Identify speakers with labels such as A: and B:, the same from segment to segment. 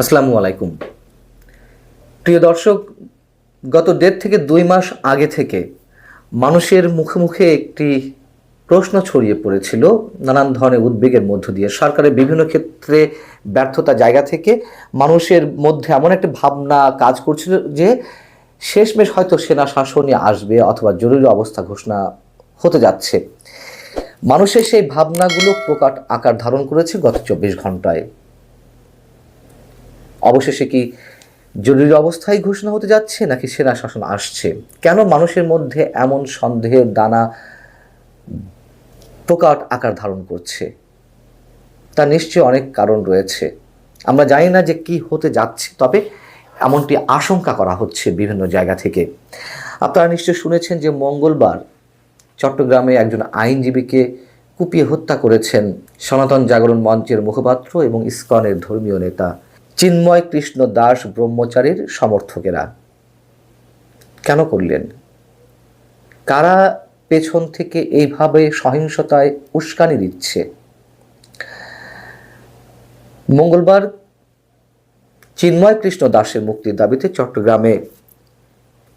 A: আসসালামু আলাইকুম। প্রিয় দর্শক, গত দেড় থেকে দুই মাস আগে থেকে মানুষের মুখে মুখে একটি প্রশ্ন ছড়িয়ে পড়েছিল, নানান ধরনের উদ্বেগের মধ্য দিয়ে। সরকারের বিভিন্ন ক্ষেত্রে ব্যর্থতা জায়গা থেকে মানুষের মধ্যে এমন একটা ভাবনা কাজ করছিল যে, শেষমেশ হয়তো সেনা শাসনই আসবে অথবা জরুরি অবস্থা ঘোষণা হতে যাচ্ছে। মানুষের সেই ভাবনাগুলো প্রকাট আকার ধারণ করেছে গত চব্বিশ ঘন্টায়। অবশেষে কি জরুরি অবস্থায় ঘোষণা হতে যাচ্ছে, নাকি সেনা শাসন আসছে? কেন মানুষের মধ্যে এমন সন্দেহের দানা প্রকাট আকার ধারণ করছে? তার নিশ্চয়ই অনেক কারণ রয়েছে। আমরা জানি না যে কি হতে যাচ্ছে, তবে এমনটি আশঙ্কা করা হচ্ছে বিভিন্ন জায়গা থেকে। আপনারা নিশ্চয় শুনেছেন যে মঙ্গলবার চট্টগ্রামে একজন আইনজীবীকে কুপিয়ে হত্যা করেছেন সনাতন জাগরণ মঞ্চের মুখপাত্র এবং ইস্কনের ধর্মীয় নেতা চিন্ময় কৃষ্ণ দাস ব্রহ্মচারীর সমর্থকেরা। কেন করলেন? কারা পেছন থেকে এইভাবে সহিংসতায় উস্কানি দিচ্ছে? মঙ্গলবার চিন্ময় কৃষ্ণ দাসের মুক্তির দাবিতে চট্টগ্রামে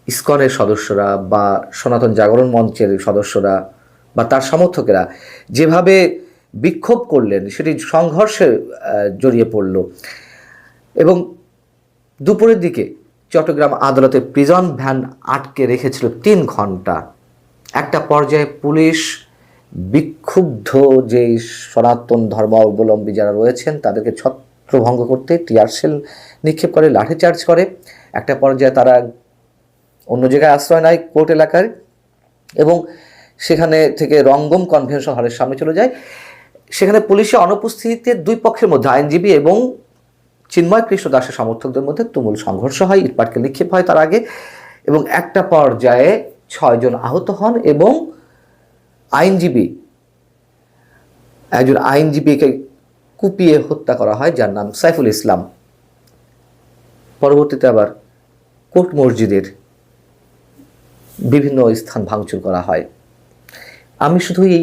A: ইস্কনের সদস্যরা বা সনাতন জাগরণ মঞ্চের সদস্যরা বা তার সমর্থকেরা যেভাবে বিক্ষোভ করলেন, সেটি সংঘর্ষে জড়িয়ে পড়ল। এবং দুপুরের দিকে চট্টগ্রাম আদালতে প্রিজন ভ্যান আটকে রেখেছিল তিন ঘণ্টা। একটা পর্যায়ে পুলিশ বিক্ষুব্ধ যে সনাতন ধর্মাবলম্বী যারা রয়েছেন, তাদেরকে ছত্রভঙ্গ করতে টিয়ারশেল নিক্ষেপ করে লাঠিচার্জ করে। একটা পর্যায়ে তারা অন্য জায়গায় আশ্রয় নেয় কোর্ট এলাকায় এবং সেখানে থেকে রঙ্গম কনভেনশন হলের সামনে চলে যায়। সেখানে পুলিশের অনুপস্থিতিতে দুই পক্ষের মধ্যে আইনজীবী এবং চিন্ময় কৃষ্ণ দাসের সমর্থকদের মধ্যে তুমুল সংঘর্ষ হয়, ইটপাটকে নিক্ষেপ হয় তার আগে এবং একটা পর্যায়ে ছয়জন আহত হন এবং আইনজীবী, একজন আইনজীবীকে কুপিয়ে হত্যা করা হয়, যার নাম সাইফুল ইসলাম। পরবর্তীতে আবার কোর্ট মসজিদের বিভিন্ন স্থান ভাঙচুর করা হয়। আমি শুধু এই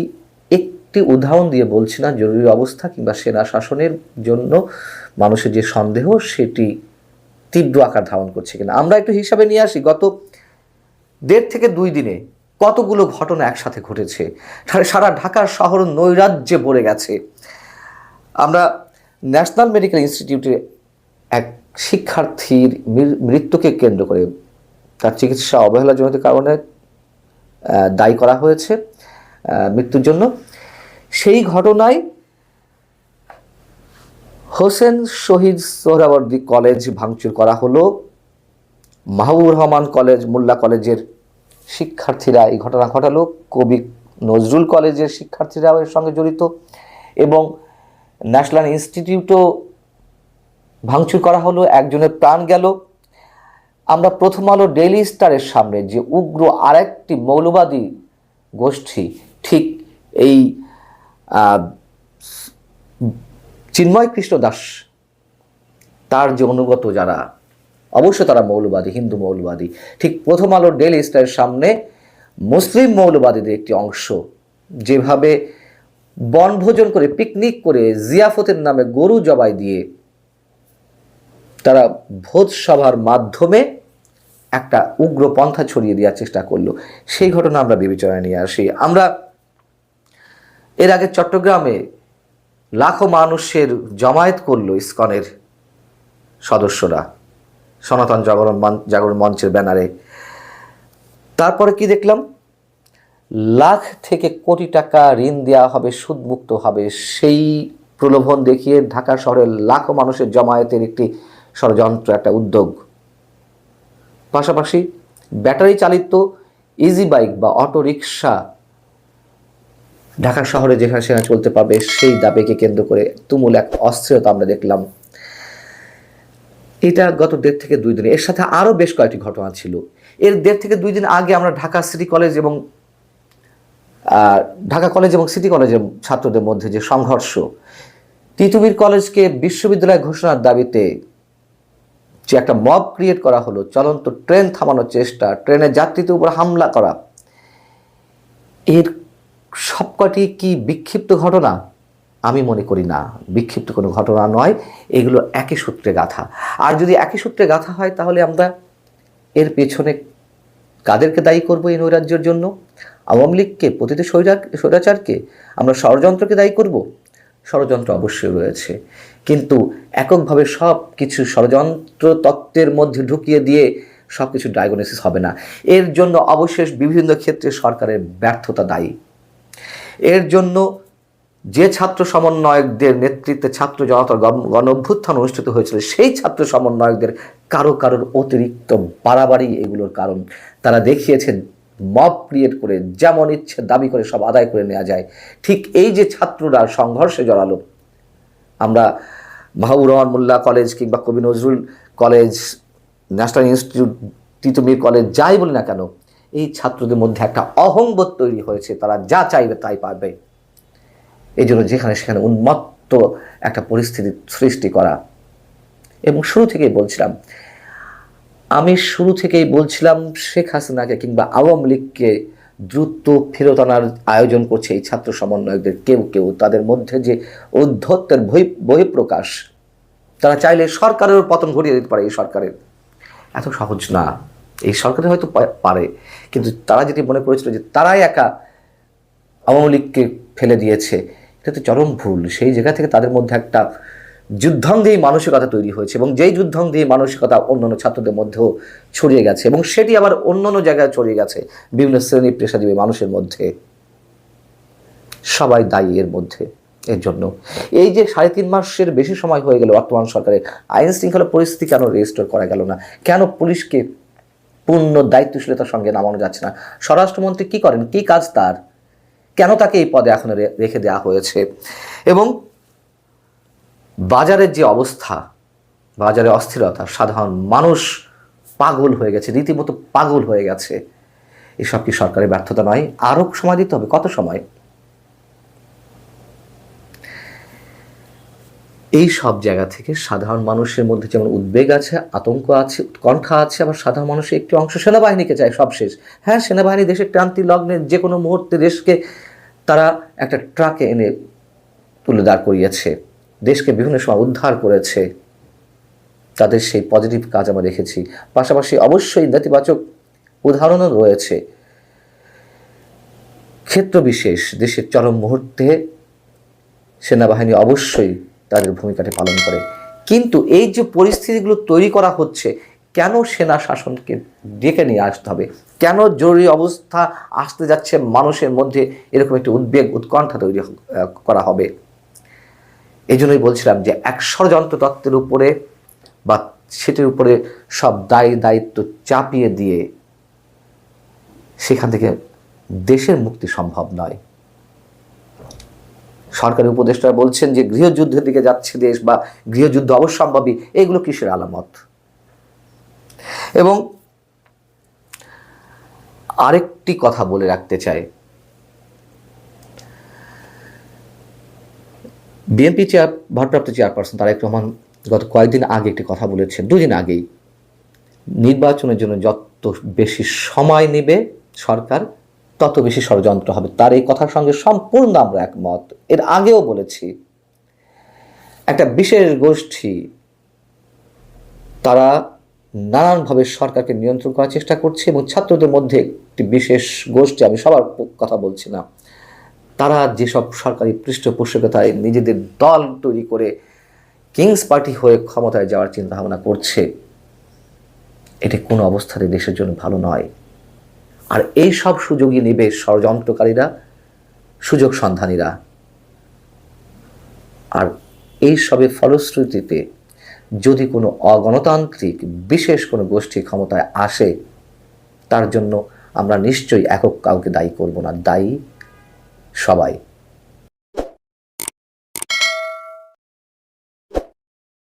A: একটি উদাহরণ দিয়ে বলছি না, জরুরি অবস্থা কিংবা সেনা শাসনের জন্য মানুষের যে সন্দেহ, সেটি তীব্র আকার ধারণ করছে কিনা। আমরা একটু হিসাবে নিয়ে আসি, গত দেড় থেকে দুই দিনে কতগুলো ঘটনা একসাথে ঘটেছে? সারা- ঢাকার শহর নৈরাজ্যে ভরে গেছে। আমরা ন্যাশনাল মেডিকেল ইনস্টিটিউটে এক শিক্ষার্থীর মৃত্যুকে কেন্দ্র করে তার চিকিৎসা অবহেলাজনিত কারণে দায়ী করা হয়েছে মৃত্যুর জন্য। সেই ঘটনায় হোসেন শহীদ সোহরাবর্দী কলেজ ভাঙচুর করা হলো। মাহবুবুর রহমান কলেজ, মোল্লা কলেজের শিক্ষার্থীরা এই ঘটনা ঘটালো। কবি নজরুল কলেজের শিক্ষার্থীরাও এর সঙ্গে জড়িত এবং ন্যাশনাল ইনস্টিটিউটও ভাঙচুর করা হলো, একজনের প্রাণ গেল। আমরা প্রথম আলো ডেইলি স্টারের সামনে যে উগ্র আরেকটি মৌলবাদী গোষ্ঠী ঠিক এই চিন্ময় কৃষ্ণ দাস, তার যে অনুগত যারা অবশ্য তারা মৌলবাদী, হিন্দু মৌলবাদী। ঠিক প্রথম আলো ডেলি স্টারের সামনে মুসলিম মৌলবাদীদের একটি অংশ, যেভাবে বনভোজন করে, পিকনিক করে, জিয়াফতের নামে গরু জবাই দিয়ে তারা ভোজ সভার মাধ্যমে একটা উগ্র পন্থা ছড়িয়ে দেওয়ার চেষ্টা করল। সেই ঘটনা আমরা বিবেচনায় নিয়ে আসি। আমরা এর আগে চট্টগ্রামে লাখো মানুষের জমায়েত করল ইস্কনের সদস্যরা, সনাতন জাগরণ জাগরণ মঞ্চের ব্যানারে। তারপরে কি দেখলাম? লাখ থেকে কোটি টাকা ঋণ দেওয়া হবে, সুদমুক্ত হবে, সেই প্রলোভন দেখিয়ে ঢাকা শহরের লাখো মানুষের জমায়েতের একটি ষড়যন্ত্র, একটা উদ্যোগ। পাশাপাশি ব্যাটারি চালিত ইজি বাইক বা অটো রিক্সা ঢাকা শহরে যেখানে সেখানে চলতে পারবে, সেই দাবিকে কেন্দ্র করে তুমুল এক অস্থিরতা আমরা দেখলাম। এটা গত দেড় থেকে দুই দিনে। এর সাথে আরও বেশ কয়েকটি ঘটনা ছিল। এর দেড় থেকে দুই দিন আগে আমরা ঢাকা সিটি কলেজ এবং ঢাকা কলেজ এবং সিটি কলেজের ছাত্রদের মধ্যে যে সংঘর্ষ তিতুমির কলেজকে বিশ্ববিদ্যালয় ঘোষণার দাবিতে যে একটা মব ক্রিয়েট করা হলো, চলন্ত ট্রেন থামানোর চেষ্টা ট্রেনের যাত্রীদের উপর হামলা করা, এর সবকটি কি বিক্ষিপ্ত ঘটনা? আমি মনে করি না। বিক্ষিপ্ত কোনো ঘটনা নয়। এগুলো একই সূত্রে গাথা। আর যদি একই সূত্রে গাথা হয়, তাহলে আমরা এর পেছনে কাদেরকে দায়ী করব এই নৈরাজ্যের জন্য? আওয়ামী লীগকে, প্রতিটি স্বৈরা স্বৈরাচারকে আমরা ষড়যন্ত্রকে দায়ী করব? ষড়যন্ত্র অবশ্যই রয়েছে। কিন্তু এককভাবে সব কিছু ষড়যন্ত্র তত্ত্বের মধ্যে ঢুকিয়ে দিয়ে সব কিছু ডায়াগনোসিস হবে না। এর জন্য অবশেষ বিভিন্ন ক্ষেত্রে সরকারের ব্যর্থতা দায়ী। এর জন্য যে ছাত্র সমন্বয়কদের নেতৃত্বে ছাত্র জনতার গণ- গণ অভ্যুত্থান অনুষ্ঠিত হয়েছিল, সেই ছাত্র সমন্বয়কদের কারও কারোর অতিরিক্ত বাড়াবাড়ি এগুলোর কারণ। তারা দেখিয়েছেন, মব ক্রিয়েট করে যেমন ইচ্ছে দাবি করে সব আদায় করে নেওয়া যায়। ঠিক এই যে ছাত্ররা সংঘর্ষে জড়ালো, আমরা মাহবুর রহমান মোল্লা কলেজ কিংবা Kabi Nazrul college, national institute, Titumir college, যাই বলি না কেন এই ছাত্রদের মধ্যে একটা অহংবোধ তৈরি হয়েছে। তারা যা চাইবে তাই পাবে এই জন্য যেখানে সেখানে উন্মত্ত একটা পরিস্থিতি সৃষ্টি করা। এবং শুরু থেকেই বলছিলাম, আমি শুরু থেকেই বলছিলাম, শেখ হাসিনাকে কিংবা আওয়ামী লীগকে দ্রুত ফেরত আনার আয়োজন করছে এই ছাত্র সমন্বয়কদের কেউ কেউ। তাদের মধ্যে যে ঔদ্ধত্যের বহি, বহিঃপ্রকাশ, তারা চাইলে সরকারের পতন ঘটিয়ে দিতে পারে এই সরকারের। এত সহজ না। এই সরকারের হয়তো পারে। কিন্তু তারা যেটি মনে করেছিল যে তারাই একা আওয়ামী লীগকে ফেলে দিয়েছে এটা তো চরম ভুল। সেই জায়গা থেকে তাদের মধ্যে একটা যুদ্ধাঙ্গেই মানসিকতা তৈরি হয়েছে এবং যেই যুদ্ধাঙ্গেই মানসিকতা অন্যান্য ছাত্রদের মধ্যেও ছড়িয়ে গেছে এবং সেটি আবার অন্যান্য জায়গায় ছড়িয়ে গেছে, বিভিন্ন শ্রেণি পেশাজীবী মানুষের মধ্যে। সবাই দায়ী এর মধ্যে, এর জন্য। এই যে সাড়ে তিন মাসের বেশি সময় হয়ে গেল বর্তমান সরকারের আইন শৃঙ্খলা পরিস্থিতি কেন রেজিস্টার করা গেল না? কেন পুলিশকে পূর্ণ দায়িত্বশীলতার সঙ্গে নামানো যাচ্ছে না। স্বরাষ্ট্রমন্ত্রী কি করেন? কি কাজ তার? কেন তাকে এই পদে এখন রেখে দেওয়া হয়েছে? এবং বাজারের যে অবস্থা, বাজারে অস্থিরতা, সাধারণ মানুষ পাগল হয়ে গেছে, রীতিমতো পাগল হয়ে গেছে, এসব কি সরকারের ব্যর্থতা নয়? আরও সময় দিতে হবে। কত সময়? এই সব জায়গা থেকে সাধারণ মানুষের মধ্যে যেমন উদ্বেগ আছে, আতঙ্ক আছে, উৎকণ্ঠা আছে, আবার সাধারণ মানুষের একটি অংশ সেনাবাহিনীকে চায় সবশেষ হ্যাঁ সেনাবাহিনী দেশের ক্রান্তি লগ্নে যে কোনো মুহূর্তে দেশকে তারা একটা ট্রাকে এনে তুলে দাঁড় করিয়েছে। দেশকে বিভিন্ন সময় উদ্ধার করেছে। তাদের সেই পজিটিভ কাজ আমরা দেখেছি। পাশাপাশি অবশ্যই নেতিবাচক উদাহরণও রয়েছে। ক্ষেত্র বিশেষ, দেশের চরম মুহূর্তে সেনাবাহিনী অবশ্যই তাদের ভূমিকাটি পালন করে। কিন্তু এই যে পরিস্থিতিগুলো তৈরি করা হচ্ছে, কেন সেনা শাসনকে ডেকে নিয়ে আসতে হবে? কেন জরুরি অবস্থা আসতে যাচ্ছে মানুষের মধ্যে? এরকম একটি উদ্বেগ, উৎকণ্ঠা তৈরি করা হবে। এই জন্যই বলছিলাম যে এক ষড়যন্ত্র তত্ত্বের উপরে বা সেটির উপরে সব দায় দায়িত্ব চাপিয়ে দিয়ে সেখান থেকে দেশের মুক্তি সম্ভব নয়। সরকারি উপদেষ্টা বলছেন যে গৃহযুদ্ধের দিকে যাচ্ছে দেশ বা গৃহযুদ্ধ অবশ্যম্ভাবী, এগুলো কিসের আলামত? এবং আরেকটি কথা বলে রাখতে চাই। বিএনপি চেয়ার, ভারপ্রাপ্ত চেয়ারপারসন তারেক রহমান গত কয়েকদিন আগে একটি কথা বলেছেন, দুদিন আগেই। নির্বাচনের জন্য যত বেশি সময় নেবে সরকার তত বেশি ষড়যন্ত্র হবে। তার এই কথার সঙ্গে সম্পূর্ণ আমরা একমত। এর আগেও বলেছি, একটা বিশেষ গোষ্ঠী, তারা নানানভাবে সরকারকে নিয়ন্ত্রণ করার চেষ্টা করছে এবং ছাত্রদের মধ্যে একটি বিশেষ গোষ্ঠী, আমি সবার কথা বলছি না, তারা যেসব সরকারি পৃষ্ঠপোষকতায় নিজেদের দল তৈরি করে কিংস পার্টি হয়ে ক্ষমতায় যাওয়ার চিন্তা ভাবনা করছে, এটি কোনো অবস্থাতে দেশের জন্য ভালো নয়। আর এই সব সুযোগই নেবে ষড়যন্ত্রকারীরা, সুযোগ সন্ধানীরা। আর এই সবের ফলশ্রুতিতে যদি কোনো অগণতান্ত্রিক, বিশেষ কোনো গোষ্ঠী ক্ষমতায় আসে, তার জন্য আমরা নিশ্চয়ই একক কাউকে দায়ী করব না। দায়ী সবাই।